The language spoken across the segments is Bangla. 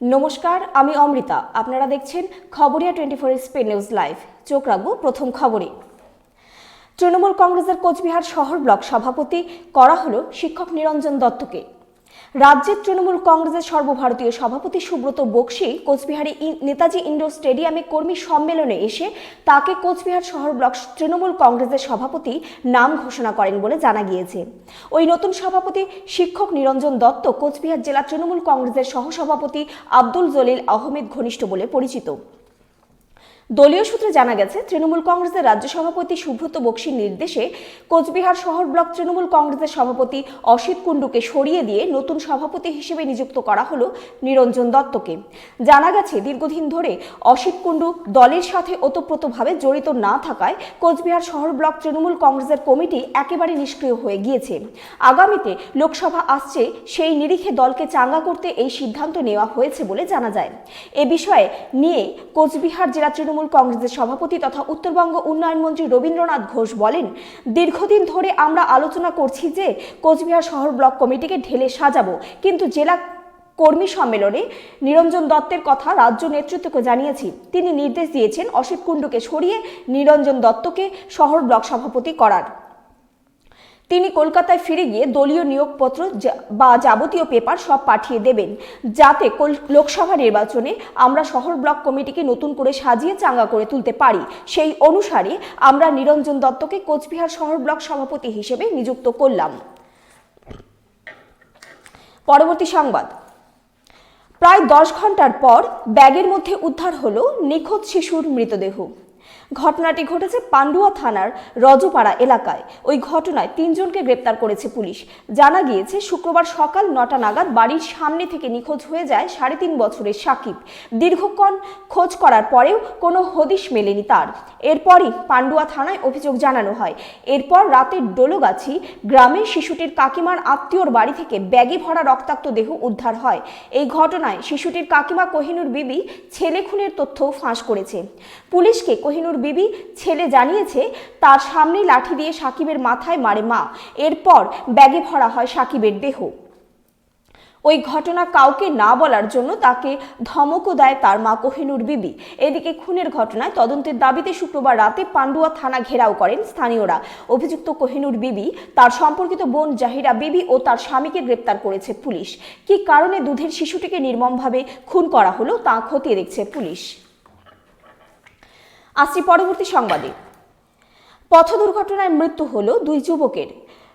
নমস্কার, আমি অমৃতা। আপনারা দেখছেন Khabariya twenty four Spain news live. চোখ রাখব প্রথম খবরে। তৃণমূল কংগ্রেসের কোচবিহার শহর ব্লক সভাপতি করা হলো শিক্ষক নিরঞ্জন দত্তকে। রাজ্যের তৃণমূল কংগ্রেসের সর্বভারতীয় সভাপতি সুব্রত বক্সি কোচবিহারে নেতাজি ইন্ডোর স্টেডিয়ামে কর্মী সম্মেলনে এসে তাকে কোচবিহার শহর ব্লক তৃণমূল কংগ্রেসের সভাপতি নাম ঘোষণা করেন বলে জানা গিয়েছে। ওই নতুন সভাপতি শিক্ষক নিরঞ্জন দত্ত কোচবিহার জেলা তৃণমূল কংগ্রেসের সহসভাপতি আব্দুল জলিল আহমেদ ঘনিষ্ঠ বলে পরিচিত। দলীয় সূত্রে জানা গেছে, তৃণমূল কংগ্রেসের রাজ্য সভাপতি সুব্রত বক্সির নির্দেশে কোচবিহার শহর ব্লক তৃণমূল কংগ্রেসের সভাপতি অসিত কুণ্ডুকে সরিয়ে দিয়ে নতুন সভাপতি হিসেবে নিযুক্ত করা হলো নিরঞ্জন দত্তকে। জানা গেছে, দীর্ঘদিন ধরে অসিত কুণ্ডু দলের সাথে ওতপ্রোতভাবে জড়িত না থাকায় কোচবিহার শহর ব্লক তৃণমূল কংগ্রেসের কমিটি একেবারে নিষ্ক্রিয় হয়ে গিয়েছে। আগামীতে লোকসভা আসছে, সেই নিরিখে দলকে চাঙ্গা করতে এই সিদ্ধান্ত নেওয়া হয়েছে বলে জানা যায়। এ বিষয়ে নিয়ে কোচবিহার জেলা তৃণমূল কংগ্রেসের সভাপতি তথা উত্তরবঙ্গ উন্নয়ন মন্ত্রী রবীন্দ্রনাথ ঘোষ বলেন, দীর্ঘদিন ধরে আমরা আলোচনা করছি যে কোচবিহার শহর ব্লক কমিটিকে ঢেলে সাজাবো। কিন্তু জেলা কর্মী সম্মেলনে নিরঞ্জন দত্তের কথা রাজ্য নেতৃত্বকে জানিয়েছি। তিনি নির্দেশ দিয়েছেন অসিত কুণ্ডুকে সরিয়ে নিরঞ্জন দত্তকে শহর ব্লক সভাপতি করার। তিনি কলকাতায় ফিরে গিয়ে দলীয় নিয়োগপত্র বা যাবতীয় পেপার সব পাঠিয়ে দেবেন। যাতে লোকসভা নির্বাচনে আমরা শহর ব্লক কমিটিকে নতুন করে সাজিয়ে চাঙ্গা করে তুলতে পারি। সেই অনুসারে আমরা নিরঞ্জন দত্তকে কোচবিহার শহর ব্লক সভাপতি হিসেবে নিযুক্ত করলাম। পরবর্তী সংবাদ। প্রায় দশ ঘণ্টার পর ব্যাগের মধ্যে উদ্ধার হলো নিখোঁজ শিশুর মৃতদেহ। ঘটনাটি ঘটেছে পান্ডুয়া থানার রজপাড়া এলাকায়। ওই ঘটনায় তিনজনকে গ্রেপ্তার করেছে পুলিশ। জানা গিয়েছে, শুক্রবার সকাল নটা নাগাদ বাড়ির সামনে থেকে নিখোঁজ হয়ে যায় সাড়ে তিন বছরের সাকিব। দীর্ঘক্ষণ খোঁজ করার পরেও কোনো হদিশ মেলেনি তার। এরপরই পান্ডুয়া থানায় অভিযোগ জানানো হয়। এরপর রাতের ডোলোগাছি গ্রামে শিশুটির কাকিমার আত্মীয়র বাড়ি থেকে ব্যাগে ভরা রক্তাক্ত দেহ উদ্ধার হয়। এই ঘটনায় শিশুটির কাকিমা কোহিনুর বিবি ছেলে খুনের তথ্য ফাঁস করেছে। পুলিশকে কোহিনুর বিবি ছেলে জানিয়েছে, তার সামনে লাঠি দিয়ে সাকিবের মাথায় মারে মা। এরপর ব্যাগে ভরা হয় সাকিবের দেহ। ওই ঘটনা কাউকে না বলার জন্য তাকে ধমকও দেয় তার মা কোহিনুর বিবি। এদিকে খুনের ঘটনায় তদন্তের দাবিতে শুক্রবার রাতে পান্ডুয়া থানা ঘেরাও করেন স্থানীয়রা। অভিযুক্ত কোহিনুর বিবি, তার সম্পর্কিত বোন জাহিরা বিবি ও তার স্বামীকে গ্রেপ্তার করেছে পুলিশ। কী কারণে দুধের শিশুটিকে নির্মমভাবে খুন করা হলো তা খতিয়ে দেখছে পুলিশ। আসছি পরবর্তী সংবাদে। পথ দুর্ঘটনায় মৃত্যু হলো দুই যুবকের।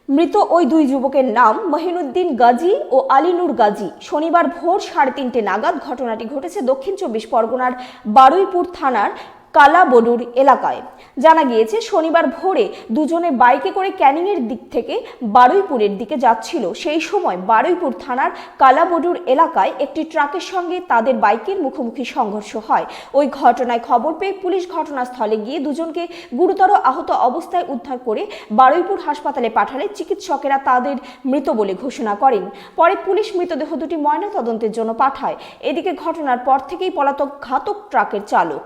মৃত ওই দুই যুবকের নাম মহিনুদ্দিন গাজী ও আলিনুর গাজী। শনিবার ভোর সাড়ে তিনটে নাগাদ ঘটনাটি ঘটেছে দক্ষিণ চব্বিশ পরগনার বারুইপুর থানার কালাবডুর এলাকায়। জানা গিয়েছে, শনিবার ভোরে দুজনে বাইকে করে ক্যানিংয়ের দিক থেকে বারুইপুরের দিকে যাচ্ছিল। সেই সময় বারুইপুর থানার কালাবডুর এলাকায় একটি ট্রাকের সঙ্গে তাদের বাইকের মুখোমুখি সংঘর্ষ হয়। ওই ঘটনায় খবর পেয়ে পুলিশ ঘটনাস্থলে গিয়ে দুজনকে গুরুতর আহত অবস্থায় উদ্ধার করে বারুইপুর হাসপাতালে পাঠালে চিকিৎসকেরা তাদের মৃত বলে ঘোষণা করেন। পরে পুলিশ মৃতদেহ দুটি ময়না তদন্তের জন্য পাঠায়। এদিকে ঘটনার পর থেকেই পলাতক ঘাতক ট্রাকের চালক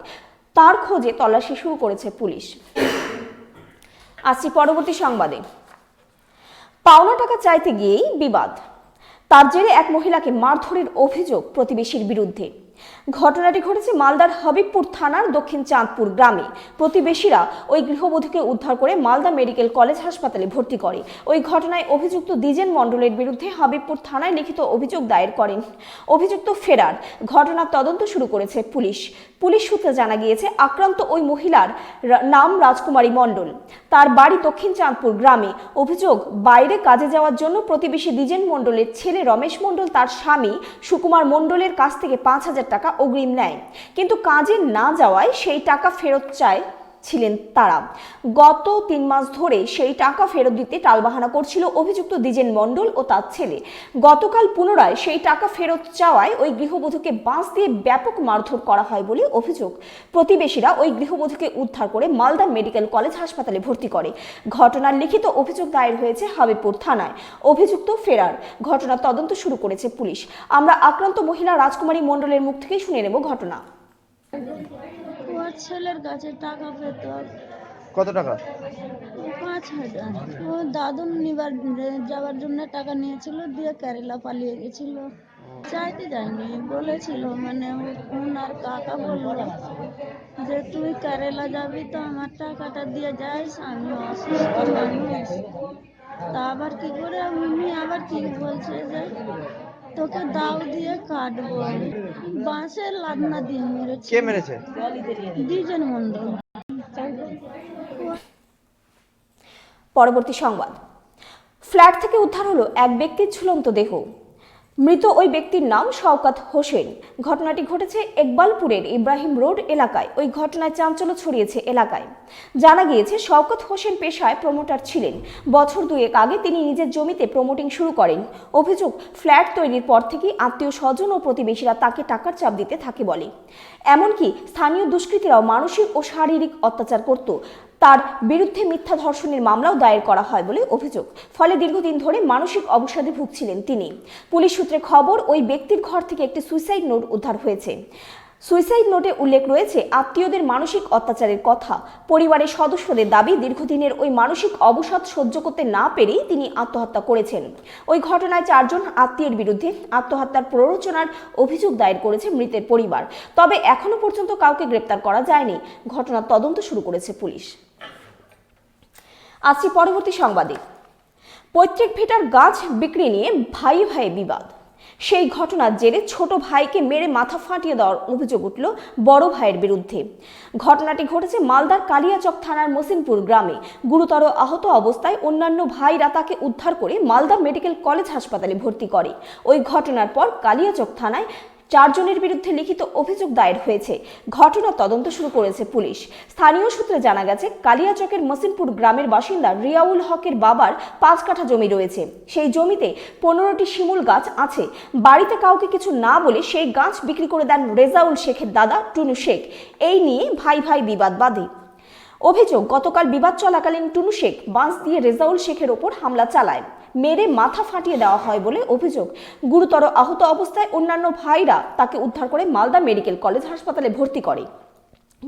তার খোঁজে তল্লাশি শুরু করেছে পুলিশ। আসছি পরবর্তী সংবাদে। পাওনা টাকা চাইতে গিয়েই বিবাদ। তার জেরে এক মহিলাকে মারধরের অভিযোগ প্রতিবেশীর বিরুদ্ধে। ঘটনাটি ঘটেছে মালদার হবিবপুর থানার দক্ষিণ চাঁদপুর গ্রামে। প্রতিবেশীরা ওই গৃহবধূকে উদ্ধার করে মালদা মেডিকেল কলেজ হাসপাতালে ভর্তি করে। ওই ঘটনায় অভিযুক্ত দ্বিজেন মণ্ডলের বিরুদ্ধে হবিবপুর থানায় লিখিত অভিযোগ দায়ের করেন। অভিযুক্ত ফেরার ঘটনার তদন্ত শুরু করেছে পুলিশ। পুলিশ সূত্রে জানা গিয়েছে, আক্রান্ত ওই মহিলার নাম রাজকুমারী মণ্ডল। তার বাড়ি দক্ষিণ চাঁদপুর গ্রামে। অভিযোগ, বাইরে কাজে যাওয়ার জন্য প্রতিবেশী দ্বিজেন মণ্ডলের ছেলে রমেশ মণ্ডল, তার স্বামী সুকুমার মণ্ডলের কাছ থেকে পাঁচ হাজার টাকা অগ্রিম নেয়। কিন্তু কাজে না যাওয়ায় সেই টাকা ফেরত চায় ছিলেন তারা। গত তিন মাস ধরে সেই টাকা ফেরত দিতে টালবাহানা করছিল অভিযুক্ত দ্বিজেন মণ্ডল ও তার ছেলে। গতকাল পুনরায় সেই টাকা ফেরত চাওয়ায় ওই গৃহবধূকে বাঁশ দিয়ে ব্যাপক মারধর করা হয় বলে অভিযোগ। প্রতিবেশীরা ওই গৃহবধূকে উদ্ধার করে মালদা মেডিকেল কলেজ হাসপাতালে ভর্তি করে। ঘটনার লিখিত অভিযোগ দায়ের হয়েছে হাবিবপুর থানায়। অভিযুক্ত ফেরার। ঘটনার তদন্ত শুরু করেছে পুলিশ। আমরা আক্রান্ত মহিলা রাজকুমারী মণ্ডলের মুখ থেকেই শুনে নেব ঘটনা। ছেলের কাছে টাকা পেত কত টাকা? পাঁচ হাজার। ও দাদু নিবার যাওয়ার জন্য টাকা নিয়েছিল দিয়ে কেরালা পালিয়ে গেছিল। চাইতে যায়নি বলেছিল মানে ওনার কাকা বলল যে তুই কেরালা যাবি তো আমার টাকাটা দিয়ে যাইস আমি অসুস্থ মানুষ। তা আবার কি করে উনি আবার কি বলছে যে তোকে দাও দিয়ে কাটবো। বাঁশের লাদনা দিয়ে মেরেছে। কে মেরেছে? দুইজন মন্ডল পরবর্তী সংবাদ। ফ্ল্যাট থেকে উদ্ধার হলো এক ব্যক্তির ঝুলন্ত দেহ। মৃত ওই ব্যক্তির নাম শওকাত হোসেন। ঘটনাটি ঘটেছে একবালপুরের ইব্রাহিম রোড এলাকায়। ওই ঘটনায় চাঞ্চল্য ছড়িয়েছে এলাকায়। জানা গিয়েছে, শওকত হোসেন পেশায় প্রমোটার ছিলেন। বছর দুয়েক আগে তিনি নিজের জমিতে প্রমোটিং শুরু করেন। অভিযোগ, ফ্ল্যাট তৈরির পর থেকেই আত্মীয় স্বজন ও প্রতিবেশীরা তাকে টাকার চাপ দিতে থাকে বলে। এমনকি স্থানীয় দুষ্কৃতীরাও মানসিক ও শারীরিক অত্যাচার করত। তার বিরুদ্ধে মিথ্যা ধর্ষণের মামলাও দায়ের করা হয় বলে অভিযোগ। ফলে দীর্ঘদিন ধরে মানসিক অবসাদে ভুগছিলেন তিনি। পুলিশ সূত্রে খবর, ওই ব্যক্তির ঘর থেকে একটি সুইসাইড নোট উদ্ধার হয়েছে। সুইসাইড নোটে উল্লেখ রয়েছে, আত্মীয়দের মানসিক অত্যাচারের কথা। পরিবারের সদস্যদের দাবি, দীর্ঘদিনের ওই মানসিক অবসাদ সহ্য করতে না পেরেই তিনি আত্মহত্যা করেছেন। ওই ঘটনায় চারজন আত্মীয়ের বিরুদ্ধে আত্মহত্যার প্ররোচনার অভিযোগ দায়ের করেছে মৃতের পরিবার। তবে এখনও পর্যন্ত কাউকে গ্রেপ্তার করা যায়নি। ঘটনার তদন্ত শুরু করেছে পুলিশ। আসছি পরবর্তী সংবাদে পৈতৃক ভিটার গাছ বিক্রি নিয়ে ভাই ভাই বিবাদ। সেই ঘটনার জেরে ছোট ভাইকে মেরে মাথা ফাটিয়ে দেওয়ার অভিযোগ উঠল বড় ভাইয়ের বিরুদ্ধে। ঘটনাটি ঘটেছে মালদার কালিয়াচক থানার মসিনপুর গ্রামে। গুরুতর আহত অবস্থায় অন্যান্য ভাইরা তাকে উদ্ধার করে মালদা মেডিকেল কলেজ হাসপাতালে ভর্তি করে। ওই ঘটনার পর কালিয়াচক থানায় চারজনের বিরুদ্ধে লিখিত অভিযোগ দায়ের হয়েছে। ঘটনা তদন্ত শুরু করেছে পুলিশ। স্থানীয় সূত্রে জানা গেছে, কালিয়াচকের মসিনপুর গ্রামের বাসিন্দা রিয়াউল হকের বাবার পাঁচ কাঠা জমি রয়েছে। সেই জমিতে পনেরোটি শিমুল গাছ আছে। বাড়িতে কাউকে কিছু না বলে সেই গাছ বিক্রি করে দেন রেজাউল শেখের দাদা টুনু শেখ। এই নিয়ে ভাই ভাই বিবাদ বাঁধে। অভিযোগ, গতকাল বিবাদ চলাকালীন টুনু শেখ বাঁশ দিয়ে রেজাউল শেখের ওপর হামলা চালায়। মেরে মাথা ফাটিয়ে দেওয়া হয় বলে অভিযোগ। গুরুতর আহত অবস্থায় অন্যান্য ভাইরা তাকে উদ্ধার করে মালদা মেডিকেল কলেজ হাসপাতালে ভর্তি করে।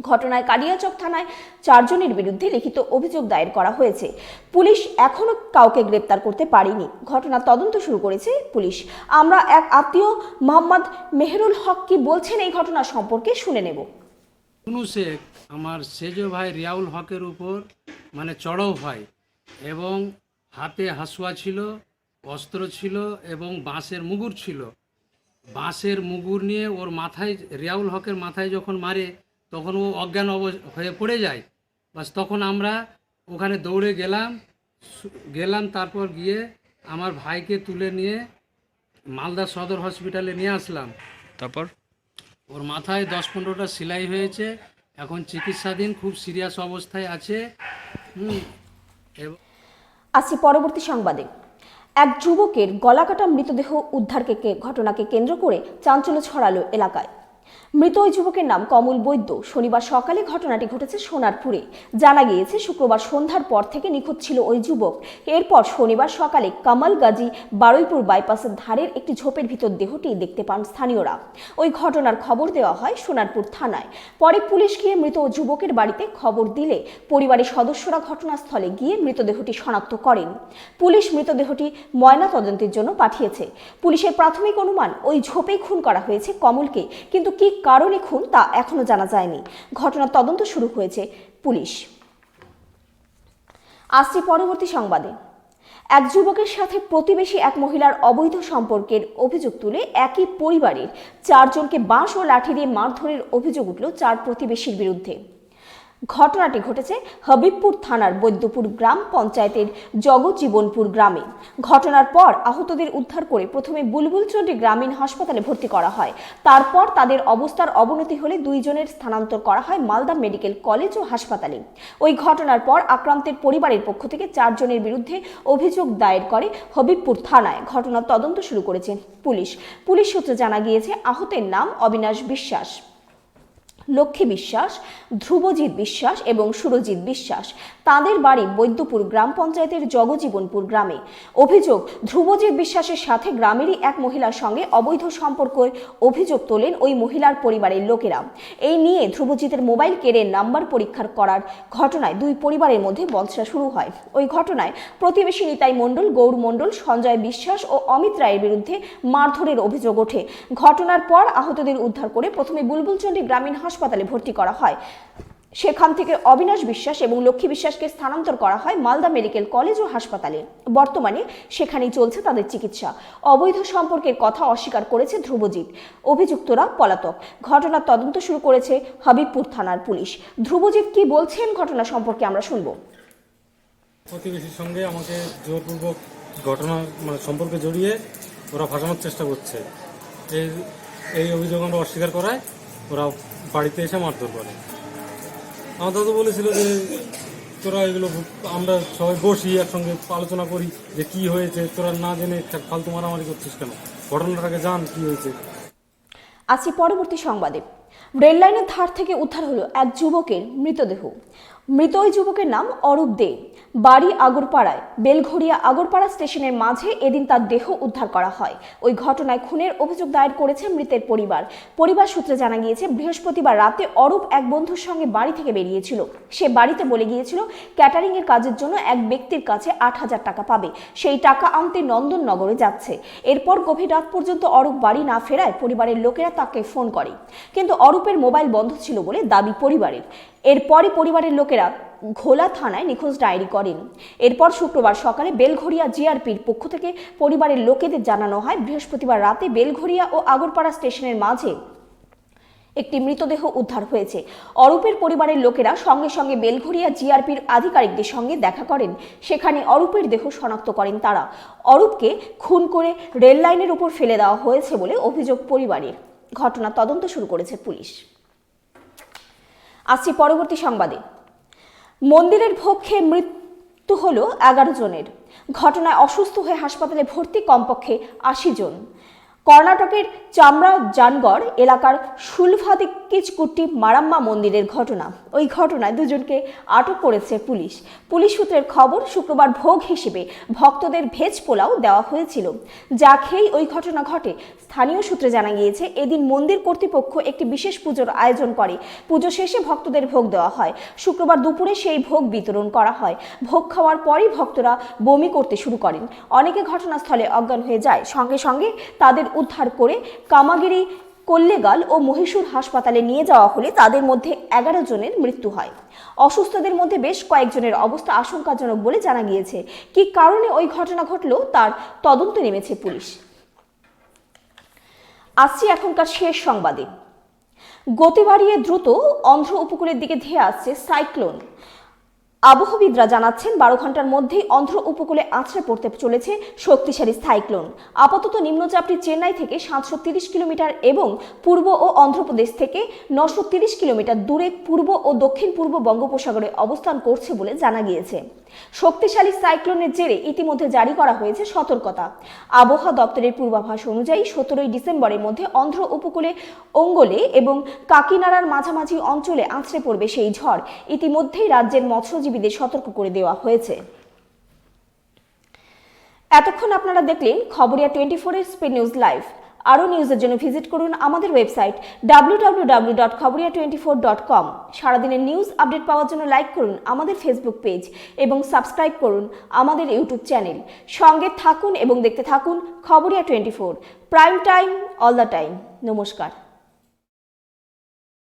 ঘটনায় কালিয়াচক থানায় চারজনের বিরুদ্ধে লিখিত অভিযোগ দায়ের করা হয়েছে। পুলিশ এখনও কাউকে গ্রেপ্তার করতে পারেনি। ঘটনার তদন্ত শুরু করেছে পুলিশ। আমরা এক আত্মীয়, মোহাম্মদ মেহরুল হক কি বলছেন এই ঘটনা সম্পর্কে শুনে নেব। আমার সেজ ভাই রিয়াউল হকের উপর মানে চড়াও হয় এবং হাতে হাসুয়া ছিল অস্ত্র ছিল এবং বাঁশের মুগুর ছিল। বাঁশের মুগুর নিয়ে ওর মাথায় রিয়াউল হকের মাথায় যখন মারে তখন ও অজ্ঞান অব- হয়ে পড়ে যায়। বাস তখন আমরা ওখানে দৌড়ে গেলাম গেলাম তারপর গিয়ে আমার ভাইকে তুলে নিয়ে মালদা সদর হসপিটালে নিয়ে আসলাম। তারপর? ওর মাথায় দশ পনেরোটা সেলাই হয়েছে এখন চিকিৎসাধীন খুব সিরিয়াস অবস্থায় আছে। হুম এবং আসছি পরবর্তী সংবাদে। এক যুবকের গলাকাটা মৃতদেহ উদ্ধারকে ঘটনাকে কেন্দ্র করে চাঞ্চল্য ছড়ালো এলাকায়। মৃত ওই যুবকের নাম কমল বৈদ্য। শনিবার সকালে ঘটনাটি ঘটেছে সোনারপুরে। জানা গিয়েছে, শুক্রবার সন্ধ্যার পর থেকে নিখোঁজ ছিল ওই যুবক। এরপর শনিবার সকালে কামাল গাজী বারুইপুর বাইপাসের ধারের একটি ঝোপের ভিতর দেহটি দেখতে পান স্থানীয়রা। ওই ঘটনার খবর দেওয়া হয় সোনারপুর থানায়। পরে পুলিশ গিয়ে মৃত যুবকের বাড়িতে খবর দিলে পরিবারের সদস্যরা ঘটনাস্থলে গিয়ে মৃতদেহটি শনাক্ত করেন। পুলিশ মৃতদেহটি ময়না তদন্তের জন্য পাঠিয়েছে। পুলিশের প্রাথমিক অনুমান, ওই ঝোপেই খুন করা হয়েছে কমলকে। কিন্তু কি কারণে খুন তা এখনও জানা যায়নি। ঘটনার তদন্ত শুরু হয়েছে পুলিশ। আসছি পরবর্তী সংবাদে। এক যুবকের সাথে প্রতিবেশী এক মহিলার অবৈধ সম্পর্কের অভিযোগ তুলে একই পরিবারের চারজনকে বাঁশ ও লাঠি দিয়ে মারধরের অভিযোগ উঠল চার প্রতিবেশীর বিরুদ্ধে। ঘটনাটি ঘটেছে হবিবপুর থানার বৈদ্যপুর গ্রাম পঞ্চায়েতের জগজীবনপুর গ্রামে। ঘটনার পর আহতদের উদ্ধার করে প্রথমে বুলবুলচন্ডী গ্রামীণ হাসপাতালে ভর্তি করা হয়। তারপর তাদের অবস্থার অবনতি হলে দুইজনের স্থানান্তর করা হয় মালদা মেডিকেল কলেজ ও হাসপাতালে। ওই ঘটনার পর আক্রান্তের পরিবারের পক্ষ থেকে চারজনের বিরুদ্ধে অভিযোগ দায়ের করে হবিবপুর থানায়। ঘটনার তদন্ত শুরু করেছে পুলিশ। পুলিশ সূত্রে জানা গিয়েছে, আহতের নাম অবিনাশ বিশ্বাস। লক্ষ্মী বিশ্বাস, ধ্রুবজিৎ বিশ্বাস এবং সুরজিৎ বিশ্বাস। তাদের বাড়ি বৈদ্যপুর গ্রাম পঞ্চায়েতের জগজীবনপুর গ্রামে। অভিযোগ, ধ্রুবজিৎ বিশ্বাসের সাথে গ্রামেরই এক মহিলার সঙ্গে অবৈধ সম্পর্কের অভিযোগ তোলেন ওই মহিলার পরিবারের লোকেরা। এই নিয়ে ধ্রুবজিতের মোবাইল কেড়ে নাম্বার পরীক্ষার করার ঘটনায় দুই পরিবারের মধ্যে বচসা শুরু হয়। ওই ঘটনায় প্রতিবেশী নিতাই মণ্ডল, গৌর মণ্ডল, সঞ্জয় বিশ্বাস ও অমিত রায়ের বিরুদ্ধে মারধরের অভিযোগ ওঠে। ঘটনার পর আহতদের উদ্ধার করে প্রথমে বুলবুলচন্ডী গ্রামীণ হাসপাতালে ভর্তি করা হয়। সেখান থেকে অবিনাশ বিশ্বাস এবং লক্ষ্মী বিশ্বাসকে স্থানান্তর করা হয় মালদা মেডিকেল কলেজ ও হাসপাতালে। বর্তমানে সেখানেই চলছে তাদের চিকিৎসা। অবৈধ সম্পর্কের কথা অস্বীকার করেছে ধ্রুবজিৎ। অভিযুক্তরা পলাতক। ঘটনার তদন্ত শুরু করেছে হাবিবপুর থানার পুলিশ। ধ্রুবজিৎ কি বলছেন ঘটনা সম্পর্কে আমরা শুনব। প্রতিবেশীর সঙ্গে আমাকে জোরপূর্বক ঘটনা মানে সম্পর্কে জড়িয়ে ওরা ফাঁসানোর চেষ্টা করছে। এই এই অভিযোগ আমরা অস্বীকার করায় ওরা বাড়িতে এসে মারধর করে। আমার দাদু বলেছিল যে, তোরা এগুলো আমরা সবাই বসি, একসঙ্গে আলোচনা করি যে কি হয়েছে। তোরা না জেনে ফালতু মারামারি করছিস কেন? ঘটনাটাকে জান কি হয়েছে। আজকে পরবর্তী সংবাদে। রেললাইনের ধার থেকে উদ্ধার হলো এক যুবকের মৃতদেহ। মৃত ওই যুবকের নাম অরূপ দে। বাড়ি আগরপাড়ায়, বেলঘড়িয়া আগরপাড়া স্টেশনের মাঝে এদিন তার দেহ উদ্ধার করা হয়। ওই ঘটনায় খুনের অভিযোগ দায়ের করেছে মৃতের পরিবার। পরিবার সূত্রে জানা গিয়েছে, বৃহস্পতিবার রাতে অরূপ এক বন্ধুর সঙ্গে বাড়ি থেকে বেরিয়েছিল। সে বাড়িতে বলে গিয়েছিল ক্যাটারিং এর কাজের জন্য এক ব্যক্তির কাছে আট হাজার টাকা পাবে। সেই টাকা আনতে নন্দননগরে যাচ্ছে। এরপর গভীর রাত পর্যন্ত অরূপ বাড়ি না ফেরায় পরিবারের লোকেরা তাকে ফোন করে। কিন্তু অরূপের মোবাইল বন্ধ ছিল বলে দাবি পরিবারের। এরপরই পরিবারের লোকেরা ঘোলা থানায় নিখোঁজ ডায়েরি করেন। এরপর শুক্রবার সকালে বেলঘড়িয়া জিআরপির পক্ষ থেকে পরিবারের লোকেদের জানানো হয়, বৃহস্পতিবার রাতে বেলঘড়িয়া ও আগরপাড়া স্টেশনের মাঝে একটি মৃতদেহ উদ্ধার হয়েছে। অরূপের পরিবারের লোকেরা সঙ্গে সঙ্গে বেলঘরিয়া জিআরপির আধিকারিকদের সঙ্গে দেখা করেন। সেখানে অরূপের দেহ শনাক্ত করেন তারা। অরূপকে খুন করে রেল লাইনের উপর ফেলে দেওয়া হয়েছে বলে অভিযোগ পরিবারের। ঘটনা তদন্ত শুরু করেছে পুলিশ। আসছি পরবর্তী সংবাদে। মন্দিরের খেয়ে মৃত্যু হল এগারো জনের। ঘটনায় অসুস্থ হয়ে হাসপাতালে ভর্তি কমপক্ষে আশি জন। কর্ণাটকের চামড়া জানগড় এলাকার সুলভাদিকিচকুট্টি মারাম্মা মন্দিরের ঘটনা। ওই ঘটনায় দুজনকে আটক করেছে পুলিশ। পুলিশ সূত্রের খবর, শুক্রবার ভোগ হিসেবে ভক্তদের ভেজ পোলাও দেওয়া হয়েছিল। যা খেয়েই ওই ঘটনা ঘটে। স্থানীয় সূত্রে জানা গিয়েছে, এদিন মন্দির কর্তৃপক্ষ একটি বিশেষ পুজোর আয়োজন করে। পুজো শেষে ভক্তদের ভোগ দেওয়া হয়। শুক্রবার দুপুরে সেই ভোগ বিতরণ করা হয়। ভোগ খাওয়ার পরই ভক্তরা বমি করতে শুরু করেন। অনেকে ঘটনাস্থলে অজ্ঞান হয়ে যায়। সঙ্গে সঙ্গে তাদের উদ্ধার করে কামাগিরি, কল্লেগাল ও মহীশূর হাসপাতালে নিয়ে যাওয়া হলে তাদের মধ্যে এগারো জনের মৃত্যু হয়। অসুস্থদের মধ্যে বেশ কয়েকজনের অবস্থা আশঙ্কাজনক বলে জানা গিয়েছে। কি কারণে ওই ঘটনা ঘটল তার তদন্তে নেমেছে পুলিশ। আসছি এখনকার শেষ সংবাদে। গতি বাড়িয়ে দ্রুত অন্ধ্র উপকূলের দিকে ধেয়ে আসছে সাইক্লোন। আবহবিদরা জানাচ্ছেন, বারো ঘণ্টার মধ্যেই অন্ধ্র উপকূলে আছড়ে পড়তে চলেছে শক্তিশালী সাইক্লোন। আপাতত নিম্নচাপটি চেন্নাই থেকে সাতশো তিরিশ কিলোমিটার এবং পূর্ব ও অন্ধ্রপ্রদেশ থেকে নশো তিরিশ কিলোমিটার দূরে পূর্ব ও দক্ষিণ পূর্ব বঙ্গোপসাগরে অবস্থান করছে বলে জানা গিয়েছে। শক্তিশালী সাইক্লোনের জেরে ইতিমধ্যে জারি করা হয়েছে সতর্কতা। আবহাওয়া দপ্তরের পূর্বাভাস অনুযায়ী সতেরোই ডিসেম্বরের মধ্যে অন্ধ্র উপকূলে অঙ্গলে এবং কাকিনাড়ার মাঝামাঝি অঞ্চলে আছড়ে পড়বে সেই ঝড়। ইতিমধ্যেই রাজ্যের মৎস্যজীবীদের সতর্ক করে দেওয়া হয়েছে। এতক্ষণ আপনারা দেখলেন খবরিয়া টোয়েন্টি ফোরের স্পেড নিউজ লাইভ। আরও নিউজের জন্য ভিজিট করুন আমাদের website W W W dot Khabariya twenty four dot com. সারাদিনের নিউজ আপডেট পাওয়ার জন্য লাইক করুন আমাদের ফেসবুক পেজ এবং সাবস্ক্রাইব করুন আমাদের ইউটিউব চ্যানেল। সঙ্গে থাকুন এবং দেখতে থাকুন Khabariya twenty four. Prime time, all the time. নমস্কার।